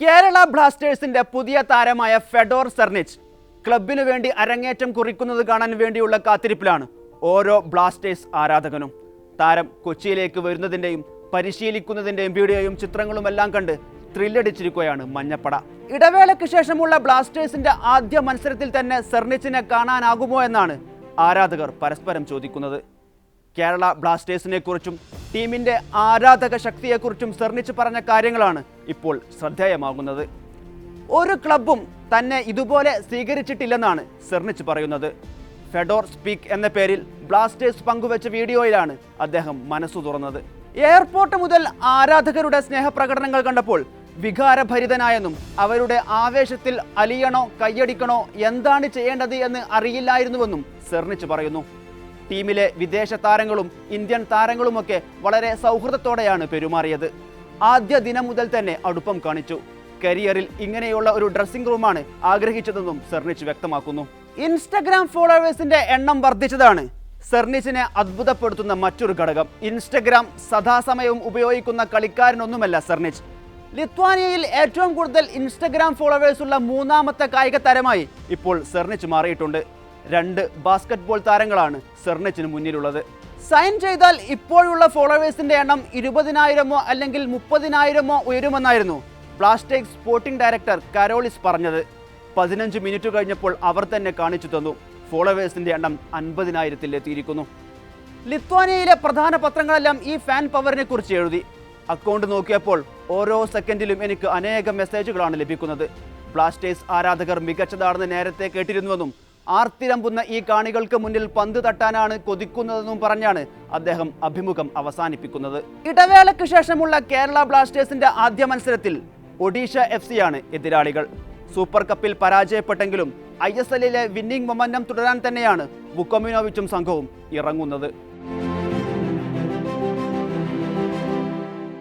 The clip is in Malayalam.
കേരള ബ്ലാസ്റ്റേഴ്സിന്റെ പുതിയ താരമായ ഫെഡോർ സെർണിച്ച് ക്ലബിനു വേണ്ടി അരങ്ങേറ്റം കുറിക്കുന്നത് കാണാൻ വേണ്ടിയുള്ള കാത്തിരിപ്പിലാണ് ഓരോ ബ്ലാസ്റ്റേഴ്സ് ആരാധകനും. താരം കൊച്ചിയിലേക്ക് വരുന്നതിന്റെയും പരിശീലിക്കുന്നതിന്റെയും വീഡിയോയും ചിത്രങ്ങളും എല്ലാം കണ്ട് ത്രില്ലടിച്ചിരിക്കുകയാണ് മഞ്ഞപ്പട. ഇടവേളയ്ക്ക് ശേഷമുള്ള ബ്ലാസ്റ്റേഴ്സിന്റെ ആദ്യ മത്സരത്തിൽ തന്നെ സെർണിച്ചിനെ കാണാനാകുമോ എന്നാണ് ആരാധകർ പരസ്പരം ചോദിക്കുന്നത്. കേരള ബ്ലാസ്റ്റേഴ്സിനെ കുറിച്ചും ടീമിന്റെ ആരാധക ശക്തിയെക്കുറിച്ചും സർണിച്ച് പറഞ്ഞ കാര്യങ്ങളാണ് ഇപ്പോൾ ശ്രദ്ധേയമാകുന്നത്. ഒരു ക്ലബും തന്നെ ഇതുപോലെ സ്വീകരിച്ചിട്ടില്ലെന്നാണ് സെർണിച്ച് പറയുന്നത്. ഫെഡോർ സ്പീക്ക് എന്ന പേരിൽ ബ്ലാസ്റ്റേഴ്സ് പങ്കുവെച്ച വീഡിയോയിലാണ് അദ്ദേഹം മനസ്സു തുറന്നത്. എയർപോർട്ട് മുതൽ ആരാധകരുടെ സ്നേഹപ്രകടനങ്ങൾ കണ്ടപ്പോൾ വികാരഭരിതനായെന്നും അവരുടെ ആവേശത്തിൽ അലിയണോ കയ്യടിക്കണോ എന്താണ് ചെയ്യേണ്ടത് എന്ന് അറിയില്ലായിരുന്നുവെന്നും സെർണിച്ച് പറയുന്നു. ടീമിലെ വിദേശ താരങ്ങളും ഇന്ത്യൻ താരങ്ങളുമൊക്കെ വളരെ സൗഹൃദത്തോടെയാണ് പെരുമാറിയത്. ആദ്യ ദിനം മുതൽ തന്നെ അടുപ്പം കാണിച്ചു. കരിയറിൽ ഇങ്ങനെയുള്ള ഒരു ഡ്രസ്സിംഗ് റൂമാണ് ആഗ്രഹിച്ചതെന്നും സെർണിച്ച് വ്യക്തമാക്കുന്നു. ഇൻസ്റ്റഗ്രാം ഫോളോവേഴ്സിന്റെ എണ്ണം വർദ്ധിച്ചതാണ്. സെർണിച്ചിനെ അത്ഭുതപ്പെടുത്തുന്ന മറ്റൊരു ഘടകം. ഇൻസ്റ്റഗ്രാം സദാസമയവും ഉപയോഗിക്കുന്ന കളിക്കാരനൊന്നുമല്ല സെർണിച്ച്. ലിത്വാനിയയിൽ ഏറ്റവും കൂടുതൽ ഇൻസ്റ്റഗ്രാം ഫോളോവേഴ്സ് ഉള്ള മൂന്നാമത്തെ കായിക താരമായി ഇപ്പോൾ സെർണിച്ച് മാറിയിട്ടുണ്ട്. രണ്ട് ബാസ്കറ്റ്ബോൾ താരങ്ങളാണ് സെർണച്ചിന് മുന്നിലുള്ളത്. സൈൻ ചെയ്താൽ ഇപ്പോഴുള്ള ഫോളോവേഴ്സിന്റെ എണ്ണം ഇരുപതിനായിരമോ അല്ലെങ്കിൽ മുപ്പതിനായിരമോ ഉയരുമെന്നായിരുന്നു ബ്ലാസ്റ്റേക്സ് സ്പോർട്ടിംഗ് ഡയറക്ടർ കരോളിസ് പറഞ്ഞത്. പതിനഞ്ച് മിനിറ്റ് കഴിഞ്ഞപ്പോൾ അവർ തന്നെ കാണിച്ചു തന്നു. ഫോളോവേഴ്സിന്റെ എണ്ണം അൻപതിനായിരത്തിൽ എത്തിയിരിക്കുന്നു. ലിത്വാനിയയിലെ പ്രധാന പത്രങ്ങളെല്ലാം ഈ ഫാൻ പവറിനെ കുറിച്ച് എഴുതി. അക്കൗണ്ട് നോക്കിയപ്പോൾ ഓരോ സെക്കൻഡിലും എനിക്ക് അനേകം മെസ്സേജുകളാണ് ലഭിക്കുന്നത്. ബ്ലാസ്റ്റേഴ്സ് ആരാധകർ മികച്ചതാണെന്ന് നേരത്തെ കേട്ടിരുന്നുവെന്നും ആർത്തിരമ്പുന്ന ഈ കാണികൾക്ക് മുന്നിൽ പന്ത് തട്ടാനാണ് കൊതിക്കുന്നതെന്നും പറഞ്ഞാണ് അദ്ദേഹം അഭിമുഖം അവസാനിപ്പിക്കുന്നത്. ഇടവേളയ്ക്ക് ശേഷമുള്ള കേരള ബ്ലാസ്റ്റേഴ്സിന്റെ ആദ്യ മത്സരത്തിൽ ഒഡീഷ എഫ് സിയാണ് എതിരാളികൾ. സൂപ്പർ കപ്പിൽ പരാജയപ്പെട്ടെങ്കിലും ഐ എസ് എല്ലിലെ വിന്നിംഗ് മൊമന്റം തുടരാൻ തന്നെയാണ് ബുക്കോമിനോവിച്ചും സംഘവും ഇറങ്ങുന്നത്.